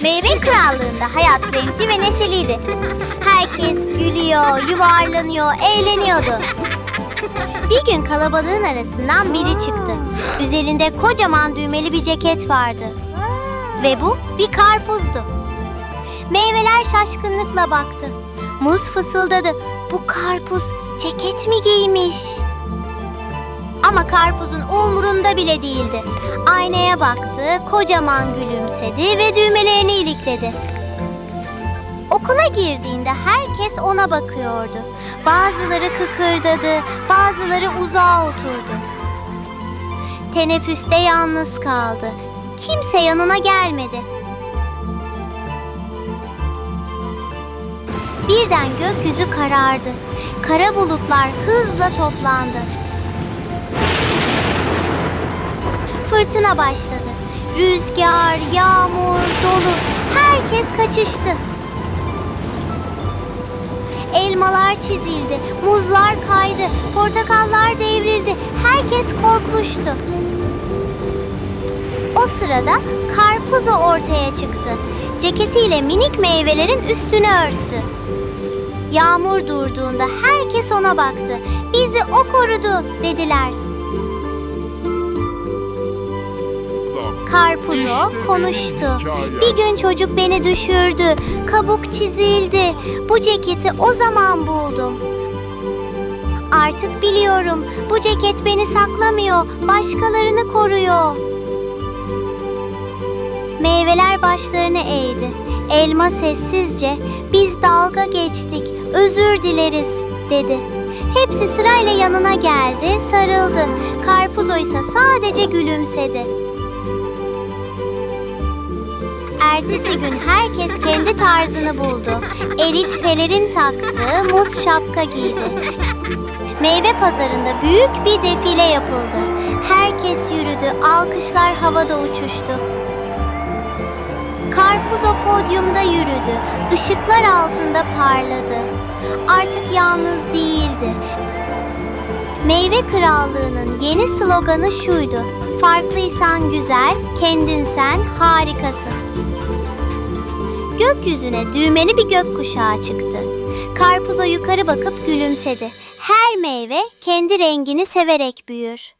Meyve krallığında hayat renkli ve neşeliydi. Herkes gülüyor, yuvarlanıyor, eğleniyordu. Bir gün kalabalığın arasından biri çıktı. Üzerinde kocaman düğmeli bir ceket vardı. Ve bu bir karpuzdu. Meyveler şaşkınlıkla baktı. Muz fısıldadı. Bu karpuz ceket mi giymiş? Ama karpuzun umrunda bile değildi. Aynaya baktı, kocaman gülümsedi ve düğmelerini ilikledi. Okula girdiğinde herkes ona bakıyordu. Bazıları kıkırdadı, bazıları uzağa oturdu. Teneffüste yalnız kaldı. Kimse yanına gelmedi. Birden gökyüzü karardı. Kara bulutlar hızla toplandı. Fırtına başladı. Rüzgar, yağmur, dolu herkes kaçıştı. Elmalar çizildi, muzlar kaydı, portakallar devrildi. Herkes korkmuştu. O sırada karpuzu ortaya çıktı. Ceketiyle minik meyvelerin üstünü örttü. Yağmur durduğunda herkes ona baktı. Bizi o korudu dediler. Karpuzo konuştu. Bir gün çocuk beni düşürdü. Kabuk çizildi. Bu ceketi o zaman buldum. Artık biliyorum. Bu ceket beni saklamıyor. Başkalarını koruyor. Meyveler başlarını eğdi. Elma sessizce biz dalga geçtik. Özür dileriz dedi. Hepsi sırayla yanına geldi, sarıldı. Karpuzo ise sadece gülümsedi. Ertesi gün herkes kendi tarzını buldu. Erik pelerin taktı, muz şapka giydi. Meyve pazarında büyük bir defile yapıldı. Herkes yürüdü, alkışlar havada uçuştu. Karpuz o podyumda yürüdü, ışıklar altında parladı. Artık yalnız değildi. Meyve Krallığı'nın yeni sloganı şuydu. Farklıysan güzel, kendin sen harikasın. Gökyüzüne düğmeli bir gökkuşağı çıktı. Karpuza yukarı bakıp gülümsedi. Her meyve kendi rengini severek büyür.